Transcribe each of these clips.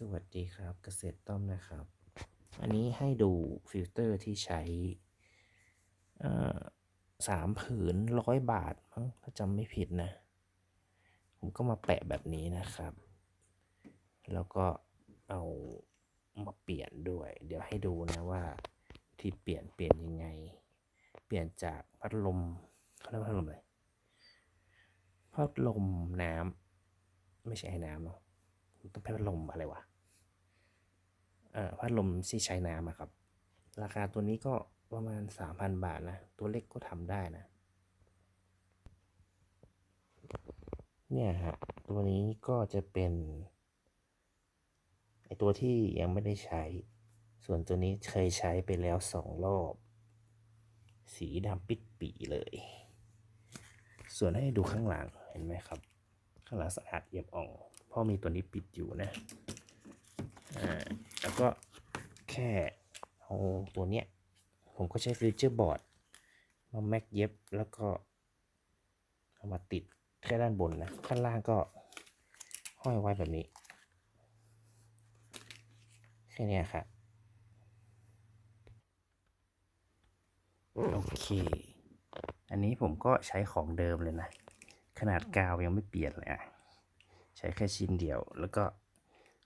สวัสดีครับเกษตรต้อมนะครับ อันนี้ให้ดูฟิลเตอร์ที่ใช้สามผืนร้อยบาทมั้งถ้าจำไม่ผิดนะ ผมก็มาแปะแบบนี้นะครับ แล้วก็เอามาเปลี่ยนด้วย เดี๋ยวให้ดูนะว่าที่เปลี่ยนเปลี่ยนยังไง เปลี่ยนจากพัดลมเขาเรียกพัดลมอะไรพัดลมน้ำไม่ใช่ไอ้น้ำเนาะต้อง พัดลมอะไรวะเอ่อพัดลมที่ใช้น้ำครับ ราคาตัวนี้ก็ประมาณ 3,000 บาทนะ ตัวเล็กก็ทำได้นะ เนี่ยฮะ ตัวนี้ก็จะเป็นไอตัวที่ยังไม่ได้ใช้ ส่วนตัวนี้เคยใช้ไปแล้วสองรอบ สีดำปิดปีเลย ส่วนให้ดูข้างหลัง เห็นไหมครับ ข้างหลังสะอาดเอี่ยมอ่อง พราะมีตัวนี้ปิดอยู่นะอ่าแล้วก็แค่เอาตัวเนี้ยผมก็ใช้ฟิวเจอร์บอร์ดมาแม็กเย็บแล้วก็เอามาติดแค่ด้านบนนะข้างล่างก็ห้อยไว้แบบนี้ แค่นี้ครับโอเค อันนี้ผมก็ใช้ของเดิมเลยนะ ขนาดกาวยังไม่เปลี่ยนเลยอะ ช้แค่ชิ้นเดียว แล้วก็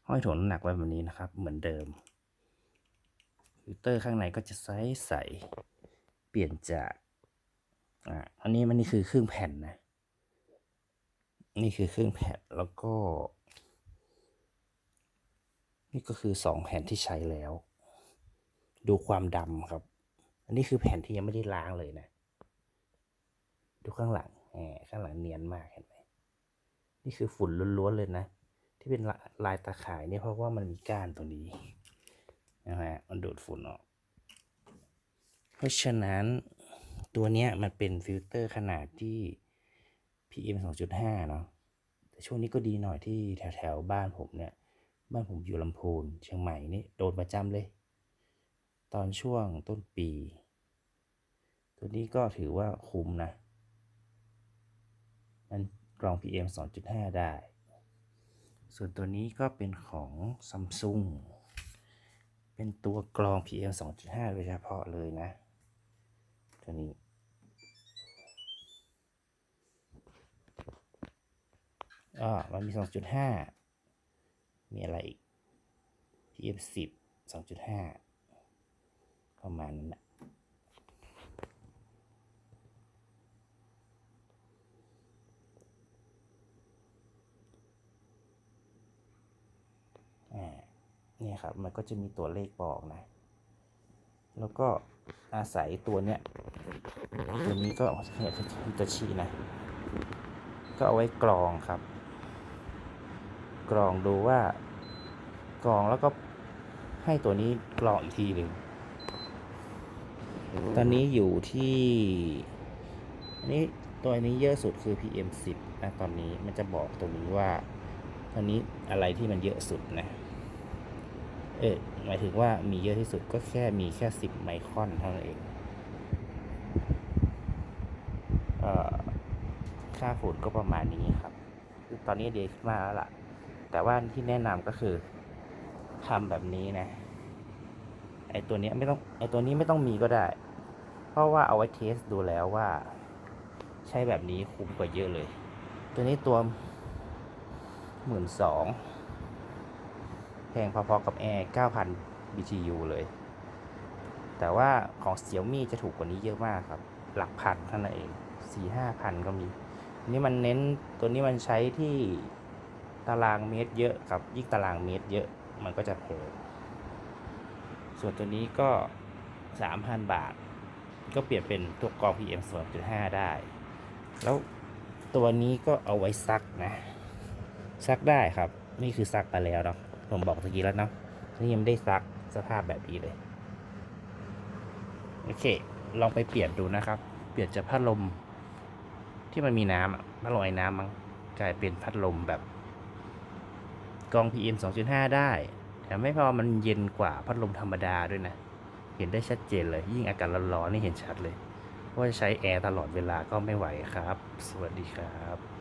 ห้อยถ่วงน้ำหนักไว้แบบนี้นะครับ เหมือนเดิมฟิลเตอร์ข้างในก็จะใสใสเปลี่ยนจากอ่าอันนี้มันนี่คือครึ่งแผ่นนะนี่คือครึ่งแผ่นแล้วก็ นี่ก็คือสองแผ่นที่ใช้แล้ว ดูความดำครับ อันนี้คือแผ่นที่ยังไม่ได้ล้างเลยนะ ดูข้างหลังแหมข้างหลังเนียนมากเห็น นี่คือฝุ่นล้วนๆเลยนะ ที่เป็นลาลายตาข่ายเนี่ยเพราะว่ามันมีก้านตรงนี้นะฮะมันดูดฝุ่นออก เพราะฉะนั้นตัวเนี้ยมันเป็นฟิลเตอร์ขนาดที่ PM 2.5 เนาะแต่ช่วงนี้ก็ดีหน่อยที่แถวแถวๆบ้านผมเนี่ย บ้านผมอยู่ลำพูนเชียงใหม่นี่โดนประจำเลย ตอนช่วงต้นปี ตัวนี้ก็ถือว่าคุ้มนะ มัน กรอง PM 2.5 ได้ ส่วนตัวนี้ก็เป็นของ Samsung เป็นตัวกรอง PM 2.5 โดยเฉพาะเลยนะ ตัวนี้อ่มันมี 2.5 มีอะไรอีก PM 10 2.5 ประมาณนั้นแหละ อ่าเนี่ยครับ มันก็จะมีตัวเลขบอกนะ แล้วก็อาศัยตัวเนี้ยตัวนี้ก็เนี่ยฮิตาชินะ ก็เอาไว้กรองครับ กรองดูว่ากรองแล้วก็ให้ตัวนี้กรองอีกทีหนึ่งตอนนี้อยู่ที่อันนี้ตัวนี้เยอะสุดคือ PM 10นะตอนนี้มันจะบอกตรงนี้ว่า ตอนนี้อะไรที่มันเยอะสุดนะ เออหมายถึงว่ามีเยอะที่สุดก็แค่มีแค่ 10 ไมครอนเท่านั้นเองเอ่อค่าฝุ่นก็ประมาณนี้ครับ ตอนนี้ดีขึ้นมาแล้วล่ะ แต่ว่าที่แนะนำก็คือทำแบบนี้นะ ไอตัวนี้ไม่ต้องไอตัวนี้ไม่ต้องมีก็ได้ เพราะว่าเอาไว้เทสดูแล้วว่า ใช้แบบนี้คุ้มกว่าเยอะเลย ตัวนี้ตัวหมื่นสอง แพงพอๆกับแอร์9,000 BTU เลย แต่ว่าของเสี่ยมี่จะถูกกว่านี้เยอะมากครับ หลักพันเท่านั้นเองสี่ห้าพันก็มี นี่มันเน้นตัวนี้มันใช้ที่ตารางเมตรเยอะครับ ยิ่งตารางเมตรเยอะมันก็จะแพงส่วนตัวนี้ก็ 3,000 บาท ก็เปลี่ยนเป็นตัวกรอง PM 2.5 ได้ แล้วตัวนี้ก็เอาไว้ซักนะ ซักได้ครับ นี่คือซักไปแล้วเนาะ ผมบอกตะกี้แล้วเนาะนี่ยังไม่ได้ซักสภาพแบบนี้เลย โอเค ลองไปเปลี่ยนดูนะครับ เปลี่ยนจากพัดลม ที่มันมีน้ำอะพัดลมไอ้น้ำมั้งกลายเป็นพัดลมแบบกอง PM 2.5 ได้แถมไม่พอมันเย็นกว่าพัดลมธรรมดาด้วยนะ เห็นได้ชัดเจนเลย ยิ่งอากาศร้อนๆนี่เห็นชัดเลยเพราะว่าใช้แอร์ตลอดเวลาก็ไม่ไหวครับ สวัสดีครับ